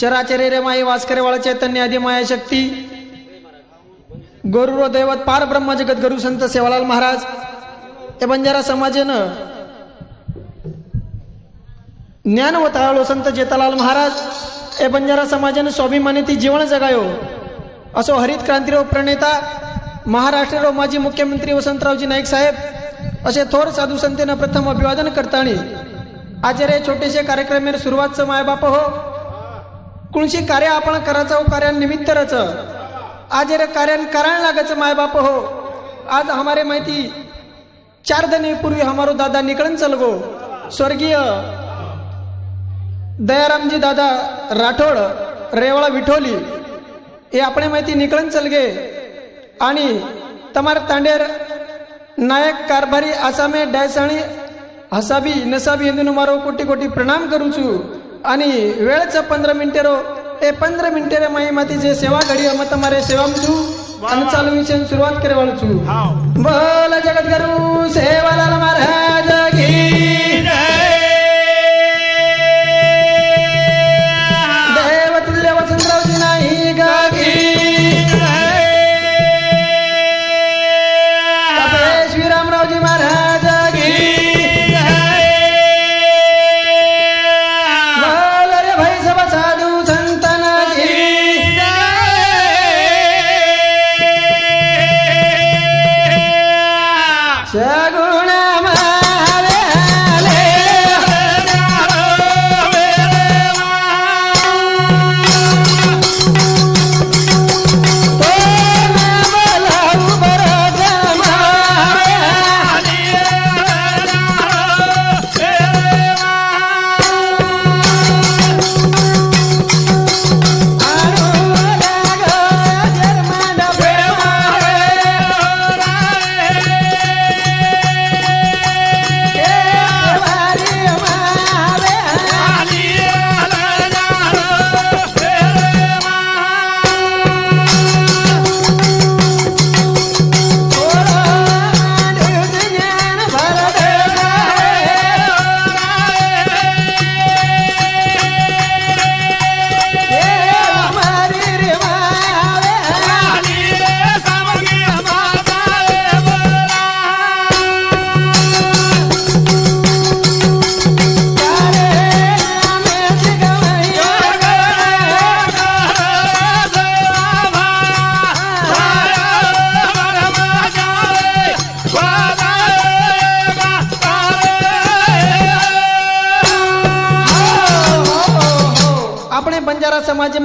चराचरे रे माई वास्करे वाळ चैतन्य आदी माया शक्ती. गुरु दैवत पार ब्रह्म जगत गुरु संत सेवालाल महाराज. या बंजारा समाजानं ज्ञान व ताळलो संत जेतालाल महाराज या बंजारा समाजानं स्वाभिमानी ती जीवन जगायो. असो हरित क्रांतीराव प्रणेता महाराष्ट्र माजी मुख्यमंत्री वसंतरावजी नाईक साहेब असे थोर साधू संतेनं प्रथम अभिवादन करताना आज रे छोटेसे कार्यक्रमेर सुरुवातचं मायबाप हो. कुणशी कार्य आपण करायचं हो, कार्यान निमित्त रच. आचार्य कार्यान करायला लागायचं मायबाप हो. आज हमारे माहिती चार दिने पूर्वी हमारो दादा निकळन चल गो स्वर्गीय दयारामजी दादा राठोड रेवळा विठोली हे आपण माहिती निकळन चल गे आणि तमार तांडेर નાયક કારભારી આસામે ડાયસાણી હસાબી નસાબી હિન્દુનો મારો કોટી કોટી પ્રણામ કરું છું અને વેળ છે પંદર મિનિટેરો એ પંદર મિનિટેરે માહિતી જે સેવા ઘડી અમે તમારે સેવા છું અને ચાલુ વિશે શરૂઆત કરવાનું છું બોલ જગત ગુરુ સેવાલાલ મહારાજ કી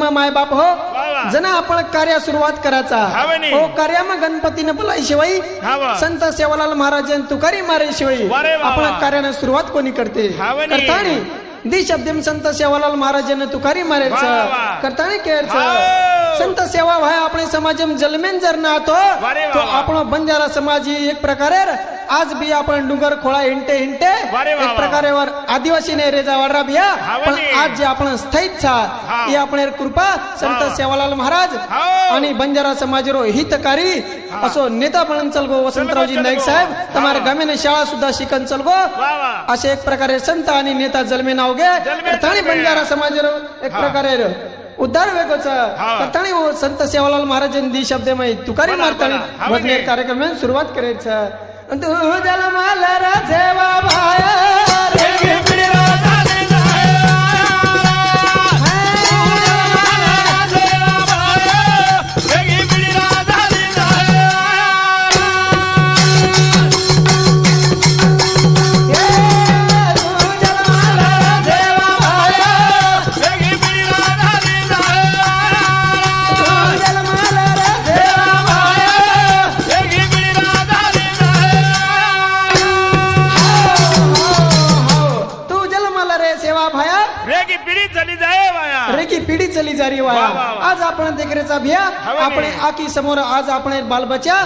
ब्रह्म माय बाप हो? जना आपण कार्या सुरुवात करायचा. हो कार्या मग गणपतीने बोलाय शिवाई संत सेवालाल महाराज तुकारी मारे शिवाई आपण कार्याने सुरुवात कोणी करते? करतानी दि संत सेवालाल महाराज तुकारी मारेच करतानी केरच संत सेवा भाय आपण समाज जलमेन जर ना तो आपण बंजारा समाज एक प्रकारे आज बिया आपण डुंगर खोळा हिंटे हिंटे. एक प्रकारे वर आदिवासी ने रेजा वाडरा बिया. पण आज जे आपण स्थायित छा ही. आपण कृपा संत सेवालाल महाराज आणि बंजारा समाज रो हितकारी असो नेता पण चल गो वसंतरावजी नाईक साहेब गमे गमेने शाळा सुद्धा शिकन चल गो असे एक प्रकारे संत आणि नेता जलमे नाव घे आणि बंजारा समाज रो एक प्रकारे उद्धार वेगोचा. वो संत सेवालाल महाराजांनी शब्द तुकारी मारताना कार्यक्रम सुरुवात करायचं. तू जलमाला रा 不玩了 आज आपण દીકરી ચાભ્યા आपण આખી समोर आज आपण બાલ બચ્યા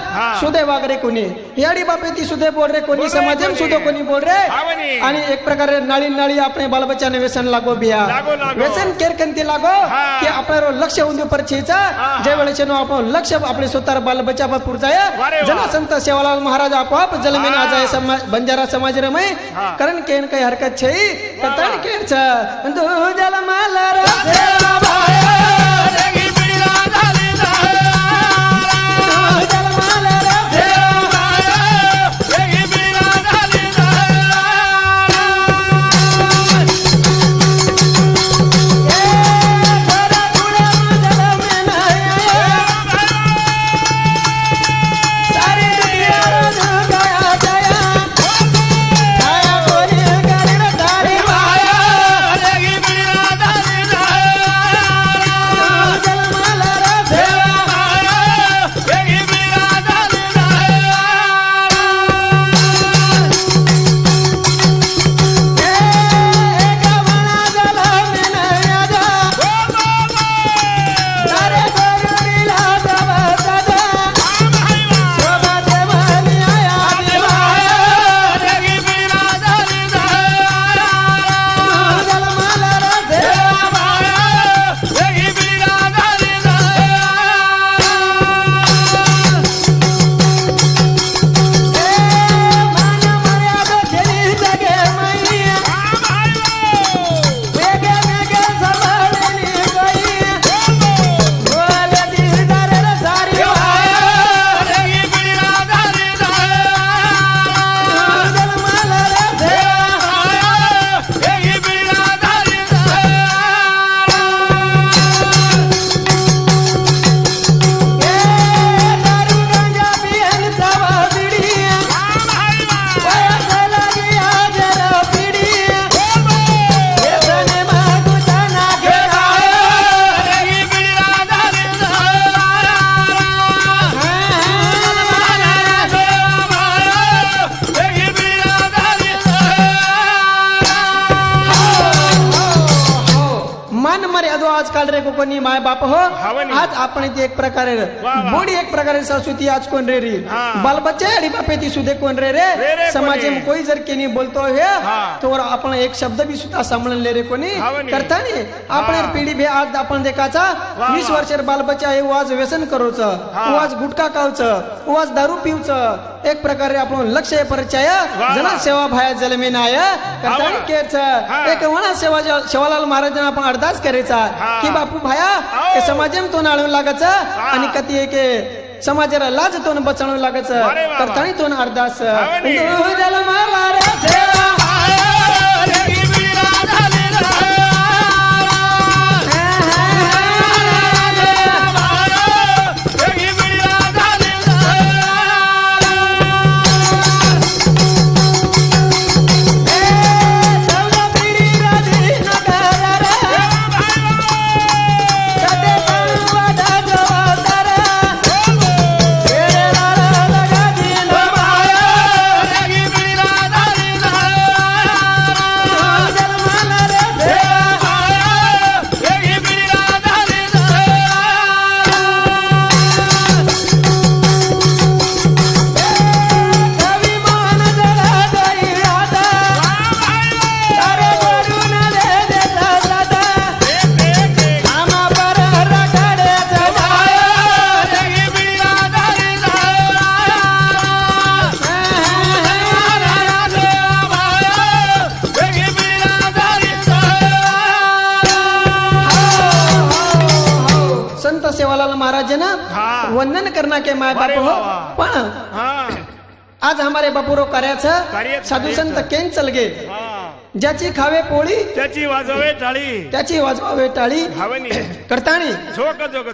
સુદે कोणी? કોની याडी बापे ती सुदे बोल रे कोणी? समाज सुदे कोणी? बोल रे आणि एक प्रकारे नाळी नाळी आपण ने व्यसन लागो बिया. व्यसन केरकंती लागो की आपल्यावर लक्ष पर परचीचा जे वेळेचे आपण लक्ष आपले स्वतः बालबच्चा बापूर जाय जना संत सेवालाल महाराज आपोआप जलमेन आज बंजारा समाज रे मै कारण केन काही हरकत छे तर केन छ दू जल माला Yeah. कोणी माय बाप हो. आज आपण ते एक प्रकारे. मोडी एक प्रकारे संस्कृती आज कोण रे री. बाल बच्चे आणि बापे ती सुधे कोण रे रे समाज. में कोई जर केनी बोलतो हे. तो आपण एक शब्द बी सुद्धा सांभाळून ले रे कोणी. करता नी आपण हा. पिढी भे आज आपण देखाचा वीस वा. वर्षार बाल बच्चा हे आज व्यसन करूच. आज गुटखा खाऊच आज दारू पिऊच एक प्रकारे आपण लक्ष हे परिचय वा. जना सेवा भाया जलमेन आय करता हवं. नी केच हा. एक म्हणा सेवा शिवालाल महाराजांना आपण अरदास करायचा हा. की बापू भाया. के समाजेम तो नाळून लागायचं आणि कधी एक समाजाला लाज तोन बचावून लागायचं वा. करतानी तोन अरदास हवं वंदन करना के माय बाप हो. पण आज हमारे बापुरो कार्याचं साधू संत. केन चलगे ज्याची खावे पोळी त्याची वाजवे टाळी त्याची वाजवावे टाळी करतानी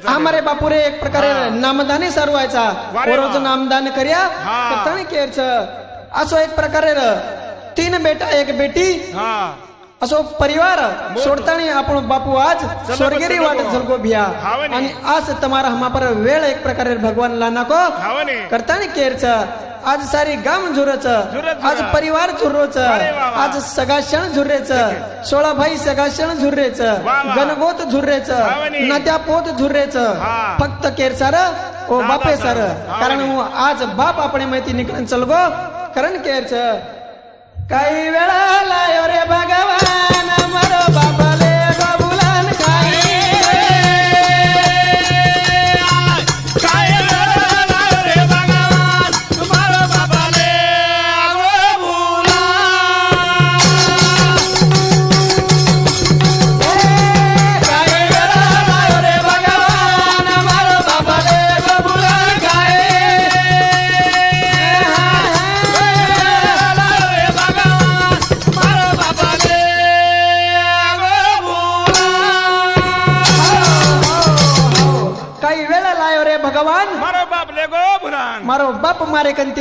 हमारे बापुरे एक प्रकारे. नामदाने सर्वायचा. रोज नामदान कर्या. करतानी केरच असो एक प्रकारे र. तीन बेटा एक बेटी हा असो परिवार सोडताना आपण बापू आज स्वर्गेरी वाटत झलको भिया. आणि आज तुम्हाला हमा पर वेळ एक प्रकारे भगवानला नको. करताना केरच. आज सारी गाम झुरच. आज परिवार झुरोच. आज सगाशण झुरेच सोळा भाई सगाशण झुरेच गणगोत झुरेच नद्या पोत झुरेच फक्त केर सार ओ बापे सर कारण हो, आज बाप आपण माहिती निकलन चलगो. करण केरच. छ काही वेळा लायो रे भगवान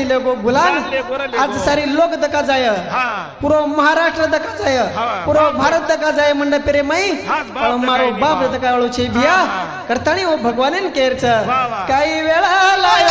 लेगो रे लेगो. आज सारी लोक दका जाय पुरो महाराष्ट्र दका जाय. पुरो भारत दका जाय मंड पेरे माई मारो बाप. दका वाळो छे बिया हा. करताणी ओ भगवान केर छ वा, वा. काही वेळा लाय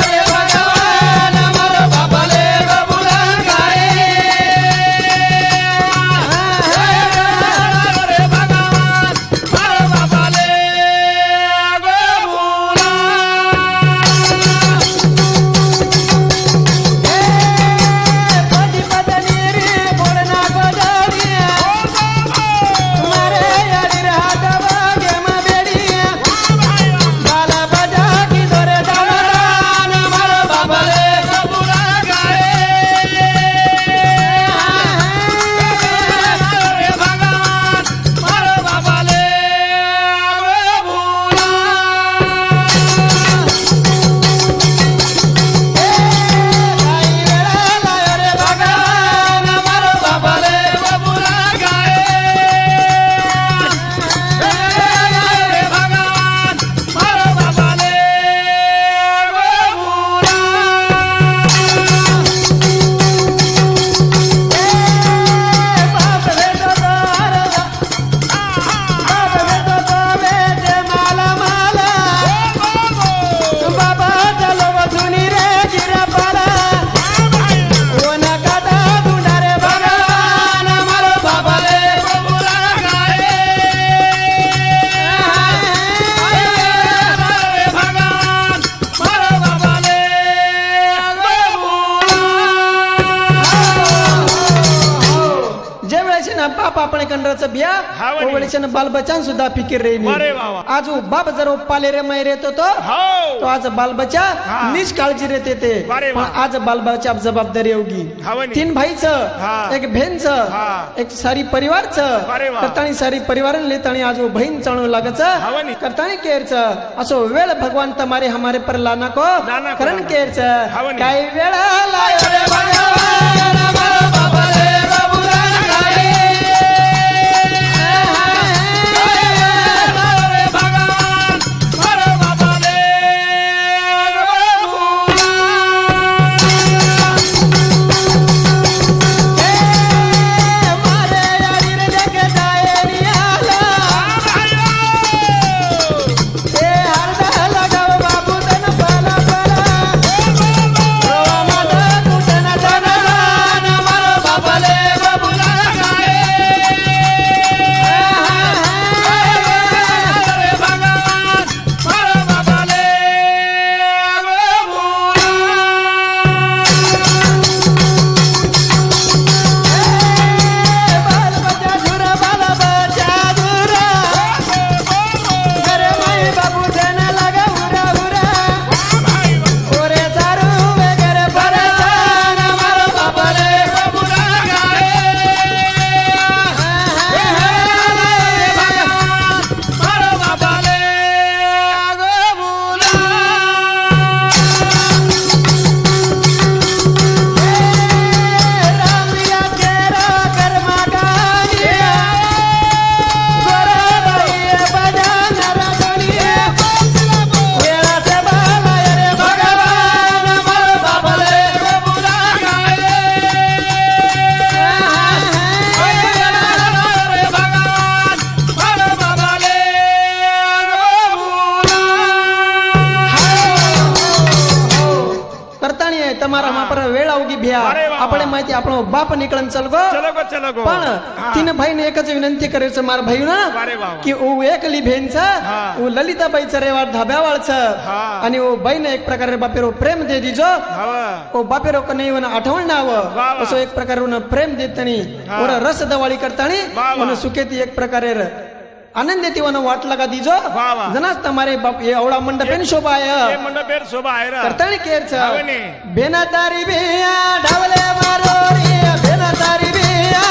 बिया ना बाल बच्चान सुद्धा फिकीर रे. आज बाप जर पाले रे मै रेतो तो तो आज बाल बच्चा हा. नीच काळजी रेते ते अरे वा. पण आज बाल बच्चा जबाबदारी हा वनी. तीन भाईचं. एक हा. एक सारी परिवारचं. करताणी सारी परिवार लेताणी आज बहीण चाणू लागच. करताणी केरच असो वेळ भगवान तमारे हमारे पर लाना को करण. केरच. काही वेळा विनंती करायचं मार भाई ना की ओ एकली भेनचा ओ ललिताबाईचा रेवार धाब्यावाळचा आणि ओ बाईनं एक प्रकारे बापेरो प्रेम दे दिजो. ओ बापेरो का नाही आठवण नाव असं एक प्रकारे प्रेम देतणी ओरा रस दवाळी करताणी सुखेती एक प्रकारे आनंद देतीवान वाट लगा दिजो. जनास तमारे बाप ये मंडप शोभा आहे मंडप पेन शोभा आहे करता नाही केरच. बेनातारी बिया ढवले मारोरी. बेनातारी बिया.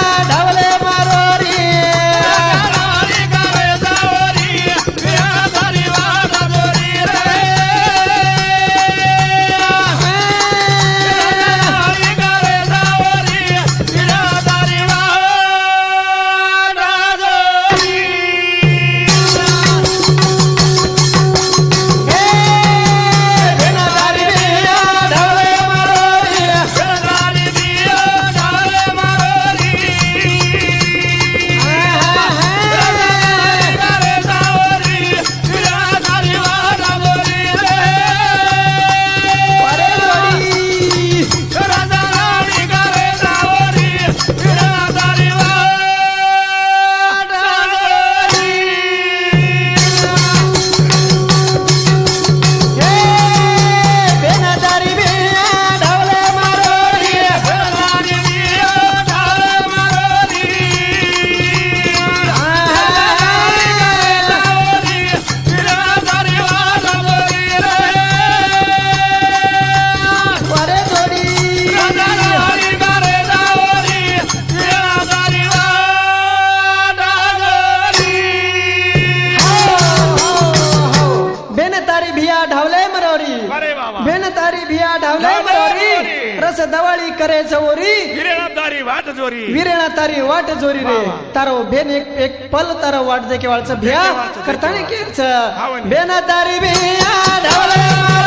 जोरी रे. तारो बेन एक एक पल तारो वाट जे दे केवाळचं भिया करताना केच बेनदारी भिया ढवळ्या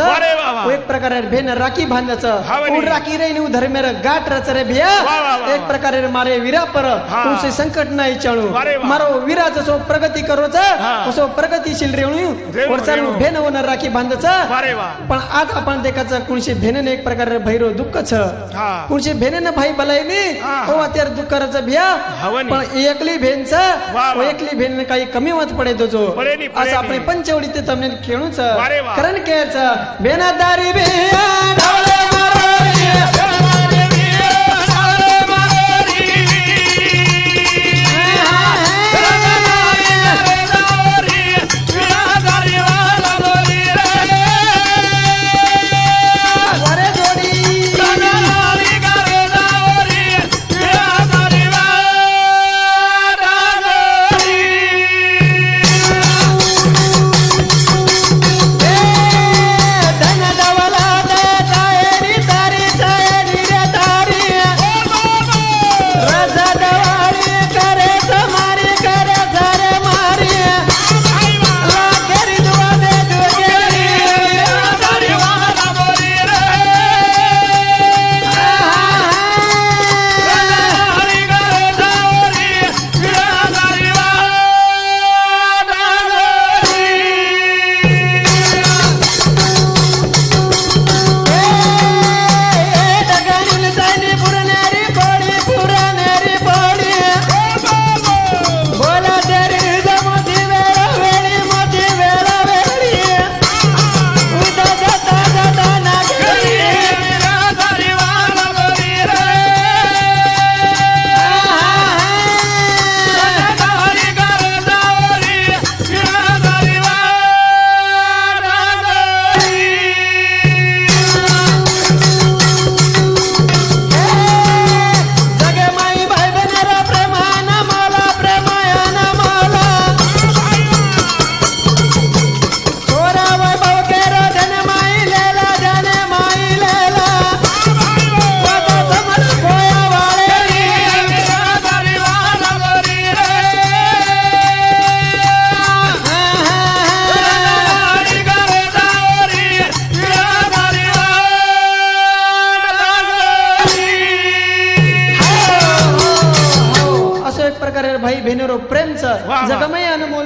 अरे वा वा. एक प्रकारे भेन राखी बांधायचं. राखी रे नु धर्मेर गाठ रच रे भिया वा वा वा एक प्रकारे मारे वीरा पर हा. तुझे संकट नाही चणू अरे वा. मारो वीराचं सो प्रगती करोच हा. सो प्रगतीशील रेवणू रेवणू, वरचा रेवणू. भेन वन राखी बांधायचं अरे वा पण आज आपण देखाचं कुणशी भेनेने एक प्रकारे भैरो दुःख छ हा कुणशी भेनेने भाई बलायनी हा, हो हा. અત્યારે દુઃખ કરે છે ભ્યા હવની. પણ એકલી ભેન છે વાહ, તો વાહ. એકલી ભેન ને કઈ કમી મત પડે તો જો પડે નહીં, પડે असं આપણે નહીં. પંચવડી તે તમને કેણું છે વારે વાહ.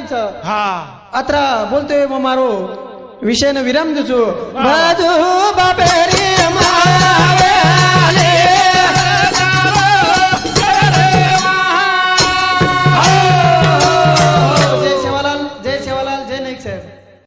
त्यांचं हा. अत्रा बोलतोय मग मारो. विषयनं विराम देचो बाजू बाबे रे मा